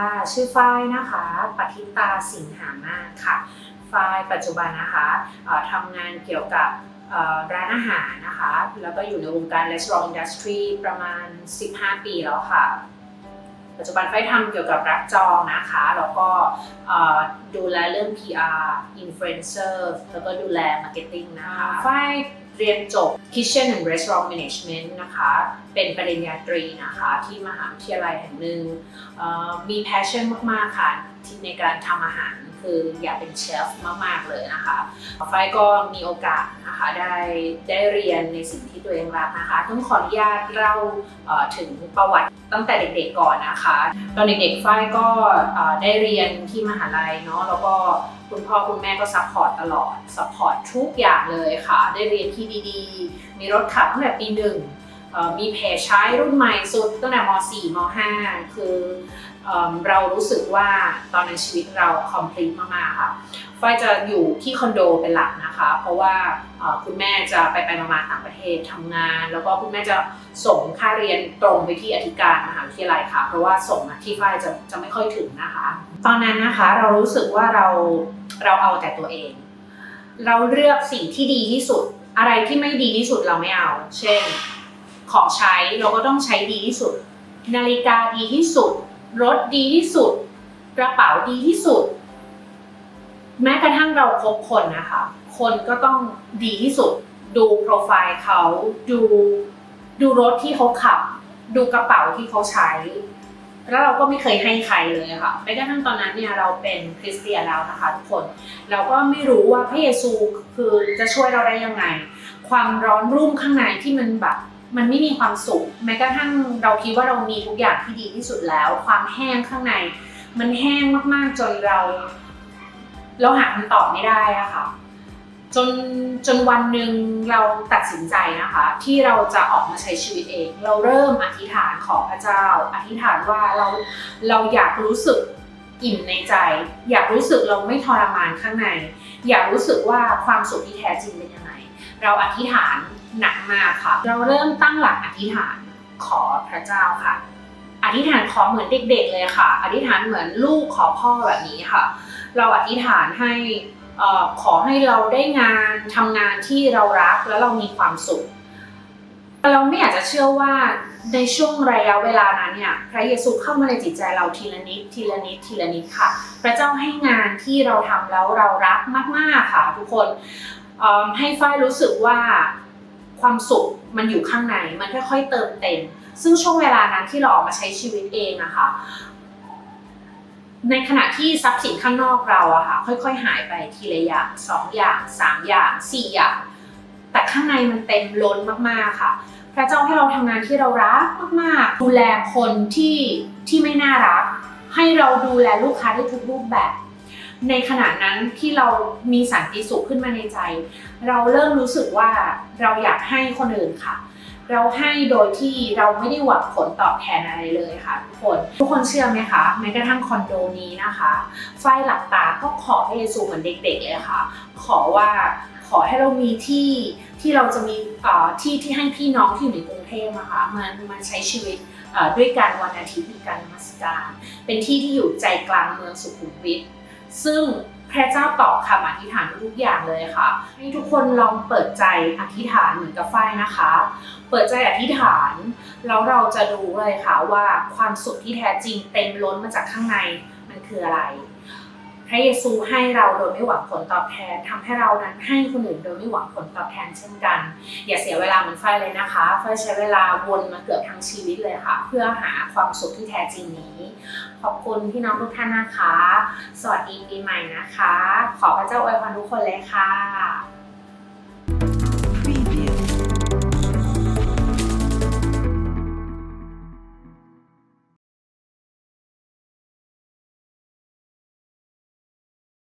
ค่ะ ชื่อฝ้ายนะคะปฏิตาสิงหามาค่ะ ฝ้ายปัจจุบันนะคะทำงานเกี่ยวกับร้านอาหารนะคะ แล้วก็อยู่ในวงการ restaurant industry ประมาณ 15 ปีแล้วค่ะ ปัจจุบันฝ้ายทำเกี่ยวกับรับจองนะคะ แล้วก็ดูแลเรื่อง PR influencer แล้วก็ดูแล marketing นะคะฝ้าย เรียนจบ Kitchen and Restaurant Management นะคะ เป็นปริญญาตรีนะคะ ที่มหาวิทยาลัยแห่งหนึ่งมีแพชชั่นมาก ๆ ค่ะที่ในการทำอาหาร คืออยากเป็นเชฟมาก ๆ เลยนะคะฝ้ายก็มีโอกาสนะคะได้ได้เรียนในสิ่งที่ตัวเองรักนะคะต้องขออนุญาตเล่าถึงประวัติตั้งแต่เด็กๆก่อนนะคะ ตอนเด็กๆฝ้ายก็ได้เรียนที่มหาลัยเนาะแล้วก็คุณพ่อคุณแม่ก็ซัพพอร์ตตลอดซัพพอร์ตทุกอย่างเลยค่ะ ได้เรียนที่ดีๆ มีรถขับตั้งแต่ปีหนึ่ง มีเพจใช้รุ่นใหม่สุดตั้งแต่ม .4 ม .5 คือเอเรารู้สึกว่าตอนนั้นชีวิตเรา complete มากๆค่ะฝ้ายจะอยู่ที่คอนโดเป็นหลักนะคะ เพราะว่าคุณแม่จะไปไปมาต่างประเทศทำงาน แล้วก็คุณแม่จะส่งค่าเรียนตรงไปที่อธิการมหาวิทยาลัยค่ะ เพราะว่าส่งมาที่ฝ้ายจะจะไม่ค่อยถึงนะคะ ตอนนั้นนะคะเรารู้สึกว่าเราเราเอาแต่ตัวเอง เราเลือกสิ่งที่ดีที่สุด อะไรที่ไม่ดีที่สุดเราไม่เอา เช่น ของใช้เราก็ต้องใช้ดีที่สุด นาฬิกาดีที่สุด รถดีที่สุด กระเป๋าดีที่สุด แม้กระทั่งเราคบคนนะคะ คนก็ต้องดีที่สุด ดูโปรไฟล์เขาดูดูรถที่เขาขับ ดูกระเป๋าที่เขาใช้ แล้วเราก็ไม่เคยให้ใครเลยค่ะแม้กระทั่งตอนนั้นเนี่ยเราเป็นคริสเตียนแล้วนะคะทุกคน เราก็ไม่รู้ว่าพระเยซูคือจะช่วยเราได้ยังไง ความร้อนรุ่มข้างในที่มันแบบ มันไม่มีความสุขแม้กระทั่งเราคิดว่าเรามีทุกอย่างที่ดีที่สุดแล้ว ความแห้งข้างใน มันแห้งมากๆจนเรา เราหาคำตอบไม่ได้อะค่ะจนจนวันหนึ่งเราตัดสินใจนะคะ ที่เราจะออกมาใช้ชีวิตเอง เราเริ่มอธิษฐานขอพระเจ้า อธิษฐานว่าเราเราอยากรู้สึกอิ่มในใจ อยากรู้สึกเราไม่ทรมานข้างใน อยากรู้สึกว่าความสุขที่แท้จริงเป็นยังไง เราอธิษฐานหนักมากค่ะ เราเริ่มตั้งหลักอธิษฐานขอพระเจ้าค่ะ อธิษฐานขอเหมือนเด็ก ๆ เลยค่ะ อธิษฐานเหมือนลูกขอพ่อแบบนี้ค่ะ เราอธิษฐานให้ขอให้เราได้งานทำงานที่เรารักแล้วเรามีความสุข เราไม่อยากจะเชื่อว่าในช่วงระยะเวลานั้นเนี่ยพระเยซูเข้ามาในจิตใจเราทีละนิดทีละนิดทีละนิดค่ะ พระเจ้าให้งานที่เราทำแล้วเรารักมากๆค่ะ ทุกคนให้ฝ้ายรู้สึกว่าความสุขมันอยู่ข้างในมันค่อยๆเติมเต็ม ซึ่งช่วงเวลานั้นที่เราออกมาใช้ชีวิตเองนะคะในขณะที่ทรัพย์สินข้างนอกเราอะค่ะค่อยๆ หายไปทีละอย่างสองอย่างสามอย่างสี่อย่าง แต่ข้างในมันเต็มล้นมากๆค่ะ พระเจ้าให้เราทำงานที่เรารักมากๆ ดูแลคนที่ที่ไม่น่ารัก ให้เราดูแลลูกค้าได้ทุกรูปแบบ ในขณะนั้นที่เรามีสันติสุขขึ้นมาในใจ เราเริ่มรู้สึกว่าเราอยากให้คนอื่นค่ะ เราให้โดยที่เราไม่ได้หวังผลตอบแทนอะไรเลยค่ะ ทุกคนทุกคนเชื่อไหมคะแม้กระทั่งคอนโดนี้นะคะฝ้ายหลับตาก็ขอพระเยซูเหมือนเด็กๆเลยค่ะ ขอว่าขอให้เรามีที่ที่เราจะมีที่ที่ให้พี่น้องที่อยู่ในกรุงเทพนะคะมันมันใช้ชีวิตด้วยการวันอาทิตย์มีการมัสการ เป็นที่ที่อยู่ใจกลางเมืองสุขุมวิท ซึ่งพระเจ้าตอบคำอธิษฐานทุกอย่างเลยค่ะ ให้ทุกคนลองเปิดใจอธิษฐานเหมือนกับฝ้ายนะคะ เปิดใจอธิษฐานแล้วเราจะรู้เลยค่ะว่าความสุขที่แท้จริงเต็มล้นมาจากข้างในมันคืออะไร พระเยซูให้เราโดยไม่หวังผลตอบแทนทำให้เรานั้นให้คนอื่นโดยไม่หวังผลตอบแทนเช่นกัน อย่าเสียเวลาเหมือนไฟเลยนะคะไฟใช้เวลาวนมาเกือบทั้งชีวิตเลยค่ะ เพื่อหาความสุขที่แท้จริงนี้ ขอบคุณพี่น้องทุกท่านนะคะ สวัสดีปีใหม่นะคะ ขอพระเจ้าอวยพรทุกคนเลยค่ะ